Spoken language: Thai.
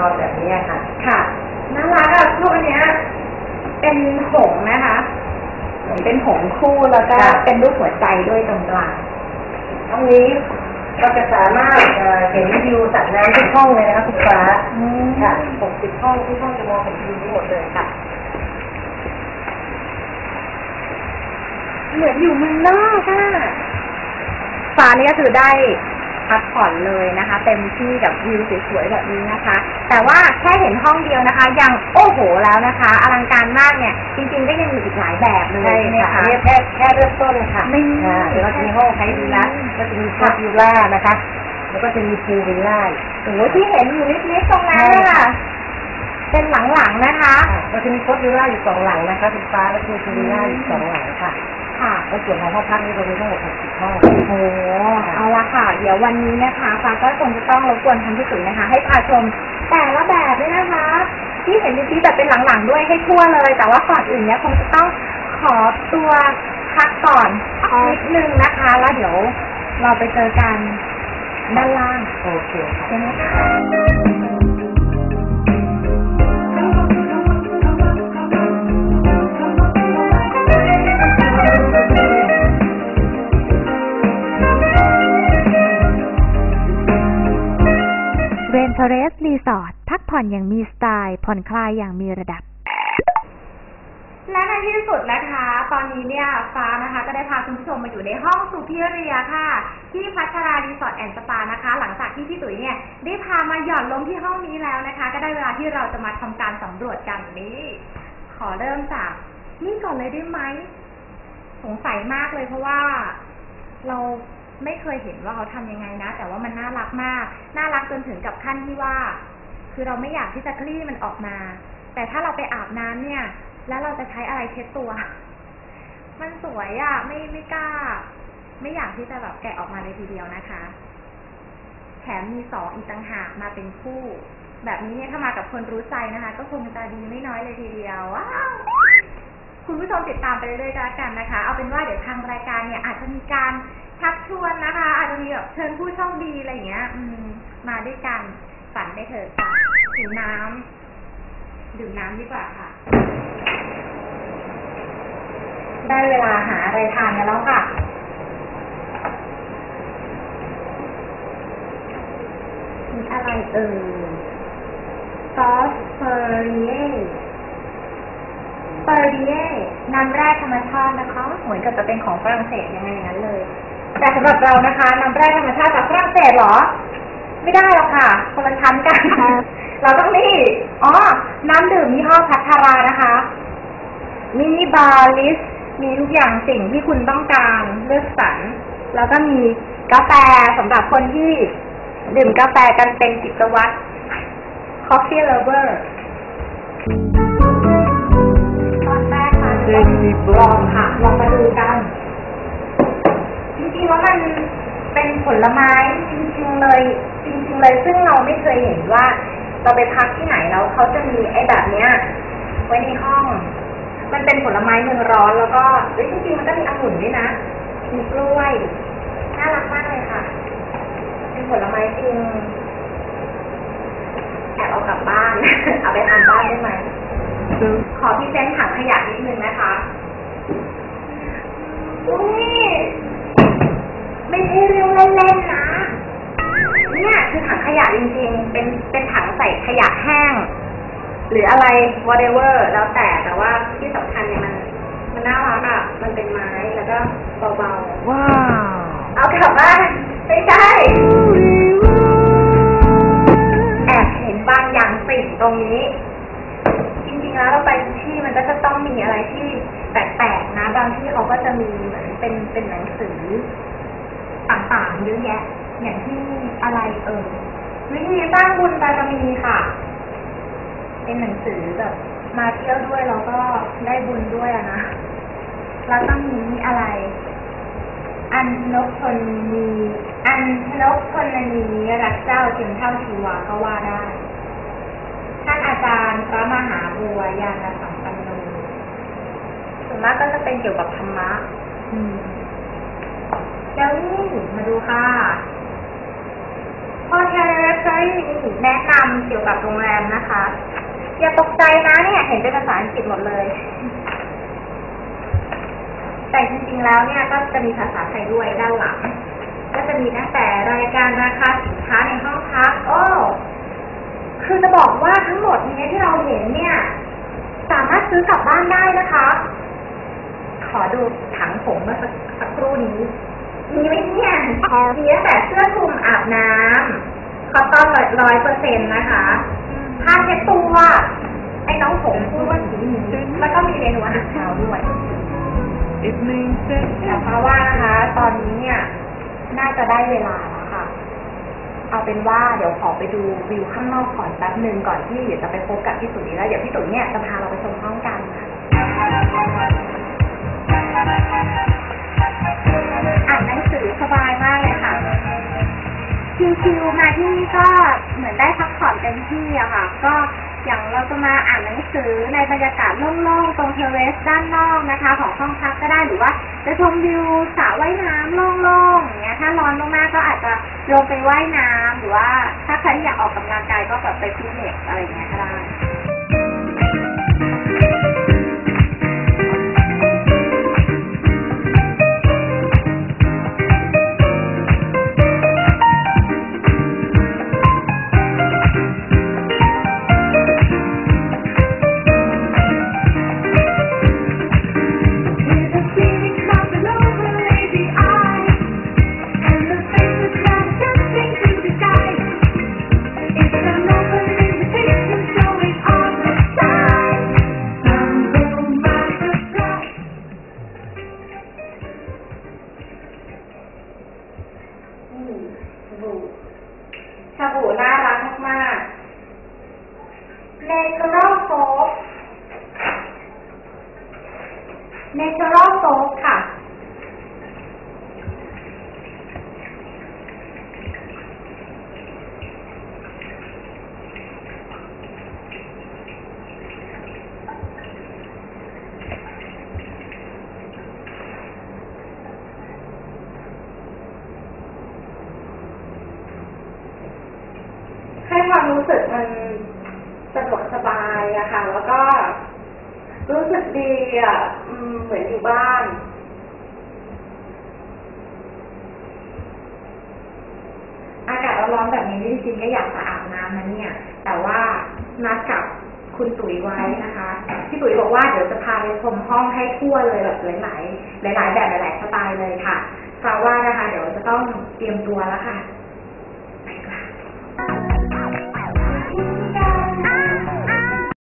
นอนแบบนี้ค่ะ ค่ะน่ารักอะพวกอันเนี้ยเป็นหงส์นะคะเหมือนเป็นหงส์คู่แล้วก็ค่ะเป็นรูปหัวใจด้วยตรงกลางห้องนี้เราจะสามารถเอ่อเห็นวิวสระน้ำทุกห้องเลยนะคะคุณฟ้าค่ะ60ห้องทุกห้องจะมองเห็นวิวทั้งหมดเลยค่ะ เหมือนอยู่เมืองนอกอะฟ้านี่ก็คือได้ พักผ่อนเลยนะคะ เต็มที่กับวิวสวยๆแบบนี้นะคะ แต่ว่าแค่เห็นห้องเดียวนะคะ ยังโอ้โหแล้วนะคะ อลังการมากเนี่ย จริงๆก็ยังมีอีกหลายแบบเลยใช่ใช่ไหมค่ะคะเนี่ยแค่แค่เริ่มต้นค่ะนี่อ่าเดี๋ยวเราจะมีห้องไฮวิลล่าก็จะมีพาร์ทวิลล่านะคะ แล้วก็จะมีพูลวิลล่าโอ้โหที่เห็นอยู่นิดๆตรงนั้นใช่น่ะค่ะเป็นหลังๆนะคะเราจะมีโคดวิลล่าอยู่สองหลังนะคะคุณฟ้าแล้วก็มีพูลวิลล่าอยู่สองหลังค่ะ ค่ะแล้วส่วนของห้องพักนี่เรามีทั้งหมด60ห้อง โอ้โหเอาละค่ะ เดี๋ยววันนี้นะคะฟ้าก็คงจะต้องรบกวนทันที่สุดนะคะ ให้พาชมแต่ละแบบด้วยนะคะ ที่เห็นจริงๆแบบเป็นหลังๆด้วยให้ทั่วเลย แต่ว่าก่อนอื่นเนี่ยคงจะต้องขอตัวพักก่อนนิดนึงนะคะ แล้วเดี๋ยวเราไปเจอกันด้านล่างโอเคค่ะใช่ไหมคะ ทอเรสรีสอร์ทพักผ่อนอย่างมีสไตล์ผ่อนคลายอย่างมีระดับ และในที่สุดนะคะ ตอนนี้เนี่ยฟ้านะคะ ก็ได้พาคุณผู้ชมมาอยู่ในห้องสุพิเรียค่ะ ที่พัชรารีสอร์ทแอนด์สปานะคะ หลังจากที่พี่ตุ๋ยเนี่ยได้พามาหย่อนลงที่ห้องนี้แล้วนะคะ ก็ได้เวลาที่เราจะมาทำการสำรวจกันนี้ ขอเริ่มจากนี่ก่อนเลยได้ไหม สงสัยมากเลยเพราะว่า เรา ไม่เคยเห็นว่าเขาทำยังไงนะ แต่ว่ามันน่ารักมาก น่ารักจนถึงกับขั้นที่ว่า คือเราไม่อยากที่จะคลี่มันออกมา แต่ถ้าเราไปอาบน้ำเนี่ย แล้วเราจะใช้อะไรเช็ดตัว มันสวยอะ่ะ ไม่ไม่กล้า ไม่อยากที่จะแบบแกะออกมาเลยทีเดียวนะคะ แถมมีสองอีกต่างหากมาเป็นคู่ แบบนี้เนี่ยถ้ามากับคนรู้ใจนะคะ ก็คงจะดีไม่น้อยเลยทีเดียวว้าวคุณผู้ชมติดตามไปเรื่อยๆก็แล้วกันนะคะ เอาเป็นว่าเดี๋ยวทางรายการเนี่ยอาจจะมีการ ชักชวนนะคะอาจจะมีแบบเชิญผู้โชคดีอะไรอย่างเงี้ย อืม มาด้วยกันฝันไปเถอะค่ะดื่มน้ำดื่มน้ำดีกว่าค่ะ ได้เวลาหาอะไรทานกันแล้วค่ะ มีอะไรเอ่ยซอสเฟอร์เย่เฟอร์เย่น้ำแร่ธรรมชาตินะคะ เหมือนกับจะเป็นของฝรั่งเศสยังไงอย่างนั้นเลย แต่สำหรับเรานะคะน้ำแร่ธรรมชาติจากฝรั่งเศสเหรอ ไม่ได้หรอกค่ะคนละชั้นกันเราต้องนี่อ๋อ น้ำดื่มยี่ห้อพัทรานะคะ มินิบาร์ลิส มีทุกอย่างสิ่งที่คุณต้องการเลือกสรรแล้วก็มีกาแฟสำหรับคนที่ดื่มกาแฟกันเป็นกิจวัตร Coffee Lover ตอนแรกมาต้องลองค่ะ ลองมาดูกันจริงๆแล้ว มันเป็นผลไม้จริงๆเลยจริงๆเลยซึ่งเราไม่เคยเห็นว่า เราไปพักที่ไหนแล้วเขาจะมีไอ้แบบเนี้ยไว้ในห้อง มันเป็นผลไม้เมืองร้อนแล้วก็เฮ้ยจริงๆมันก็มีองุ่นด้วยนะมีกล้วยน่ารักมากเลยค่ะ เป็นผลไม้จริงแอบเอากลับบ้าน เอาไปทานบ้านได้ไหมขอพี่เซนถังขยะนิดนึงนะคะนี่ ไม่ใช่เรื่องเล่นๆนะ เนี่ยคือถังขยะจริงๆ เป็นเป็นถังใส่ขยะแห้ง หรืออะไร whatever แล้วแต่แต่ว่าที่สำคัญเนี่ยมัน มันน่ารักอะ มันเป็นไม้แล้วก็เบาๆ ว้าว เอากลับบ้านไม่ใช่แอบเห็นบางอย่างติดตรงนี้ จริงๆแล้วเราไปทุกที่มันก็จะต้องมีอะไรที่แปลกๆนะ บางที่เขาก็จะมีเหมือนเป็นเป็นหนังสือ ต่างๆเยอะแยะ อย่างที่อะไรเอ่ยวิธีสร้างบุญบารมีค่ะ เป็นหนังสือแบบ มาเที่ยวด้วยแล้วก็ได้บุญด้วยนะ แล้วต้องมีอะไร อันนกชนมีอันนกชนนีรักเจ้าจึงเท่าชีวาก็ว่าได้ท่านอาจารย์พระมหาบัวยานสัมปันโนส่วนมากก็จะเป็นเกี่ยวกับธรรมะ อืม แล้วนี่มาดูค่ะ Hotel แนะนำเกี่ยวกับโรงแรมนะคะ อย่าตกใจนะเนี่ยเห็นเป็นภาษาอังกฤษหมดเลย แต่จริงๆแล้วเนี่ยก็จะมีภาษาไทยด้วยด้านหลัง ก็จะมีตั้งแต่รายการราคาสินค้าในห้องพักโอ้คือจะบอกว่าทั้งหมดนี้ที่เราเห็นเนี่ย สามารถซื้อกลับบ้านได้นะคะ ขอดูถังผมเมื่อสักสักครู่นี้ มีไหมเนี่ยมีตั้งแต่เสื้อคลุมอาบน้ำคอตตอนร้อยเปอร์เซ็นต์นะคะผ้าเช็ดตัวไอ้น้องผมพูดว่าสีแล้วก็มีเมนูอาหารเช้าด้วยแต่เพราะว่านะคะตอนนี้เนี่ย น่าจะได้เวลาแล้วค่ะ เอาเป็นว่าเดี๋ยวขอไปดูวิวข้างนอกก่อนแป๊บหนึ่งก่อนที่เดี๋ยวจะไปพบกับพี่ตุ๋ยแล้วเดี๋ยวพี่ตุ๋ยเนี่ยจะพาเราไปชมห้องกัน ชิวมาที่นี่ก็เหมือนได้พักผ่อนเต็มที่อะค่ะ ก็อย่างเราจะมาอ่านหนังสือในบรรยากาศโล่งๆตรงเทเรสด้านนอกนะคะ ของห้องพักก็ได้หรือว่าจะชมวิวสระว่ายน้ำโล่งๆอย่างเงี้ยถ้าร้อนมากๆก็อาจจะลงไปว่ายน้ำหรือว่าถ้าใครอยากออกกำลังกายก็แบบไปฟิตเนสอะไรอย่างเงี้ยก็ได้ Natural Soap ค่ะ ให้ความรู้สึกมันสะดวกสบายอะค่ะ แล้วก็ รู้ สึกดีอะอืมเหมือนอยู่บ้าน อากาศร้อนๆแบบนี้จริงๆก็อยากจะอาบน้ำนะเนี่ย แต่ว่านัดกับคุณตุ๋ยไว้นะคะพี่ตุ๋ยบอกว่าเดี๋ยวจะพาไปชมห้องให้ทั่วเลยแบบหลายๆหลาย ๆ แบบหลายๆสไตล์เลยค่ะเพราะว่านะคะ เดี๋ยวจะต้องเตรียมตัวแล้วค่ะ